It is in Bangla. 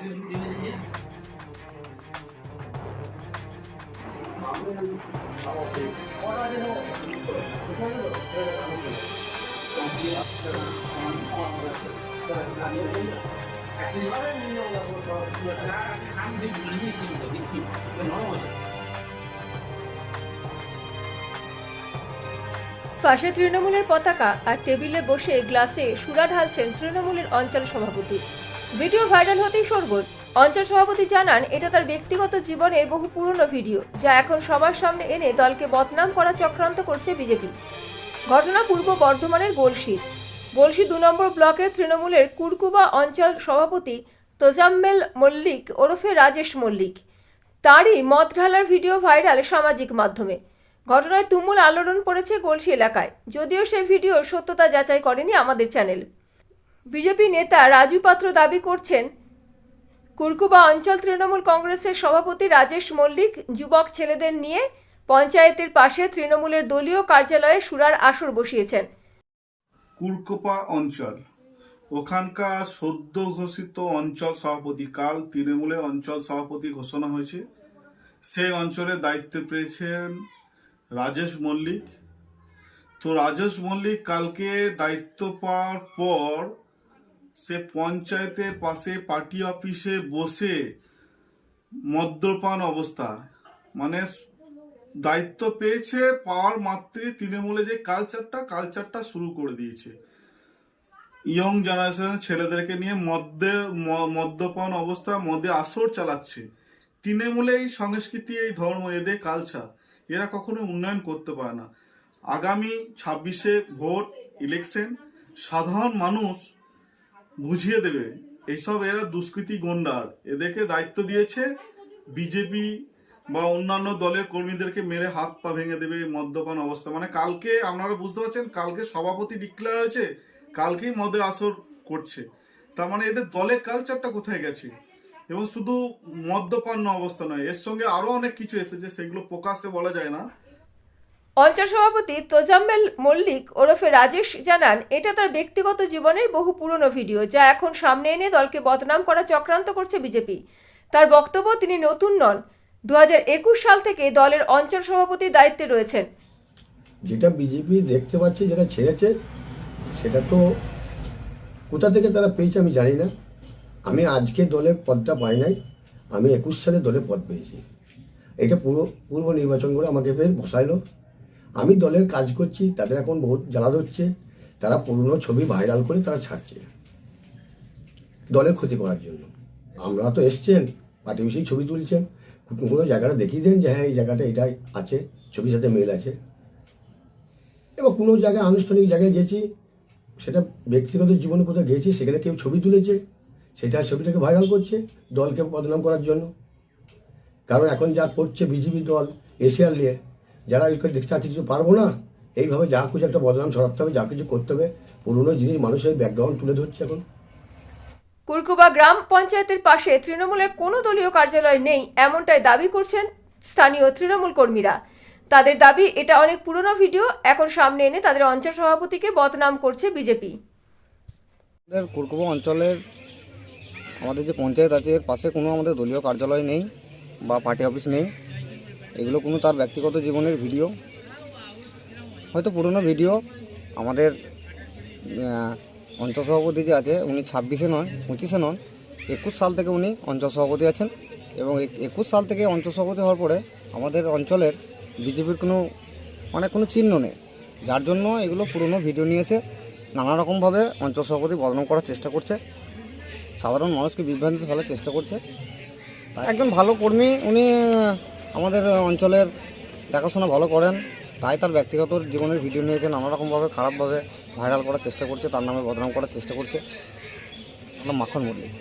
পাশে তৃণমূলের পতাকা আর টেবিলে বসে গ্লাসে সুরা ঢালছেন তৃণমূলের অঞ্চল সভাপতি। ভিডিও ভাইরাল হতেই সরগোল অঞ্চল সভাপতি জানান, এটা তার ব্যক্তিগত জীবনের বহু পুরনো ভিডিও, যা এখন সবার সামনে এনে দলকে বদনাম করা চক্রান্ত করছে বিজেপি। ঘটনা পূর্ব বর্ধমানের গোলসি গোলসি দু নম্বর ব্লকের তৃণমূলের কুরকুবা অঞ্চল সভাপতি তোজাম্মেল মল্লিক ওরফে রাজেশ মল্লিক। তারই মদ ঢালার ভিডিও ভাইরাল সামাজিক মাধ্যমে। ঘটনায় তুমুল আলোড়ন পড়েছে গলসি এলাকায়। যদিও সেই ভিডিওর সত্যতা যাচাই করেনি আমাদের চ্যানেল। বিজেপি নেতা রাজু পাত্র দাবি করছেন, কুরকুবা অঞ্চল তৃণমূল কংগ্রেসের সভাপতি রাজেশ মল্লিক যুবক ছেলেদের নিয়ে পঞ্চায়েতের পাশে তৃণমূলের দলীয় কার্যালয়ে সুরার আসর বসিয়েছেন। কুরকোপা অঞ্চল, ওখানকার সদ্য ঘোষিত অঞ্চল সভাপতি, কাল তৃণমূলের অঞ্চল সভাপতি ঘোষণা হয়েছে। সেই অঞ্চলে দায়িত্ব পেয়েছেন রাজেশ মল্লিক। তো রাজেশ মল্লিক কালকে দায়িত্ব পাওয়ার পর সে পঞ্চায়েতের পাশে পার্টি অফিসে বসে মদ্যপান অবস্থা। মানে দায়িত্ব পেয়েছে পাওয়ার মাত্রই তৃণমূলে যে কালচারটা কালচারটা শুরু করে দিয়েছে। ইয়ং জেনারেশন ছেলেদেরকে নিয়ে মদ্যের, ম- মদ্যপান অবস্থা, মদে আসর চালাচ্ছে। তৃণমূলে এই সংস্কৃতি, এই ধর্ম, এদের কালচার, এরা কখনো উন্নয়ন করতে পারে না। আগামী ছাব্বিশে ভোট, ইলেকশন, সাধারণ মানুষ বুঝিয়ে দেবে। এইসব এরা দুষ্কৃতী গন্ডার। এদেরকে দায়িত্ব দিয়েছে বিজেপি বা অন্যান্য দলের কর্মীদেরকে মেরে হাত পা ভেঙে দেবে, মদ্যপান অবস্থা। মানে কালকে আপনারা বুঝতে পারছেন, কালকে সভাপতি ডিক্লেয়ার হয়েছে, কালকেই মদের আসর করছে। তার মানে এদের দলের কালচারটা কোথায় গেছে? এবং শুধু মদ্যপান অবস্থা নয়, এর সঙ্গে আরও অনেক কিছু এসেছে, সেগুলো প্রকাশ্যে বলা যায় না। অঞ্চল সভাপতি তোজাম্মেল মল্লিক ওরফে রাজেশ জানান, এটা তার ব্যক্তিগত জীবনের বহু পুরনো ভিডিও যা এখন সামনে এনে দলকে বদনাম করা চক্রান্ত করছে বিজেপি। তার বক্তব্য, তিনি নতুন নন দু হাজার একুশ সাল থেকে দলের অঞ্চল সভাপতির দায়িত্বে রয়েছেন। যেটা বিজেপি দেখতে পাচ্ছে, যেটা ছেড়েছে, সেটা তো কোথা থেকে তারা পেয়েছে আমি জানি না। আমি আজকে দলে পদটা পাই নাই, আমি একুশ সালে দলে পদ পেয়েছি। এটা পুরো, পূর্ব নির্বাচন করে আমাকে ফের বসাইলো। আমি দলের কাজ করছি, তাদের এখন বহুত জ্বালা ধরছে, তারা পুরনো ছবি ভাইরাল করে তারা ছাড়ছে। দলের ক্ষতি করার জন্য। আমরা তো এসছেন, পার্টি বিষয়ে ছবি তুলছেন, কোনো জায়গাটা দেখিয়ে দেন যে হ্যাঁ এই জায়গাটা এটাই আছে, ছবির সাথে মেল আছে। এবার কোনো জায়গায় আনুষ্ঠানিক জায়গায় গেছি, সেটা ব্যক্তিগত জীবনে কোথাও গেছি, সেখানে কেউ ছবি তুলেছে, সেটা ছবিটাকে ভাইরাল করছে, দলকে বদনাম করার জন্য। কারণ এখন যা করছে বিজেপি দল, এশিয়ার নিয়ে যারা একে দেখতে আর কিছু পারব না এইভাবে যা কিছু একটা বদনাম ছড়াতে হবে যা কিছু করতে হবে পুরনো জিনিস মানুষের ব্যাকগ্রাউন্ড তুলে ধরছে এখন। কুরকুবা গ্রাম পঞ্চায়েতের পাশে তৃণমূলের কোনো দলীয় কার্যালয় নেই এমনটাই দাবি করছেন স্থানীয় তৃণমূল কর্মীরা। তাদের দাবি এটা অনেক পুরনো ভিডিও এখন সামনে এনে তাদের অঞ্চল সভাপতিকে বদনাম করছে বিজেপি। আমাদের কুরকুবা অঞ্চলের আমাদের যে পঞ্চায়েত আছে এর পাশে কোনো আমাদের দলীয় কার্যালয় নেই বা পার্টি অফিস নেই। এগুলো কোনো তার ব্যক্তিগত জীবনের ভিডিও, হয়তো পুরনো ভিডিও। আমাদের অঞ্চল সভাপতি যে আছে, উনি ছাব্বিশে নন পঁচিশে নন একুশ সাল থেকে উনি অঞ্চল সভাপতি আছেন এবং একুশ সাল থেকে অঞ্চল সভাপতি হওয়ার পরে আমাদের অঞ্চলের বিজেপির কোনো মানে কোনো চিহ্ন নেই। যার জন্য এগুলো পুরনো ভিডিও নিয়ে এসে নানা রকমভাবে অঞ্চল সভাপতি বদনাম করার চেষ্টা করছে। সাধারণ মানুষকে বিভ্রান্তি ফেলার চেষ্টা করছে। একজন ভালো কর্মী, উনি আমাদের অঞ্চলের দেখাশোনা ভালো করেন, তাই তার ব্যক্তিগত জীবনের ভিডিও নিয়েছে নানা রকমভাবে খারাপভাবে ভাইরাল করার চেষ্টা করছে, তার নামে বদনাম করার চেষ্টা করছে। মাখন মল্লিক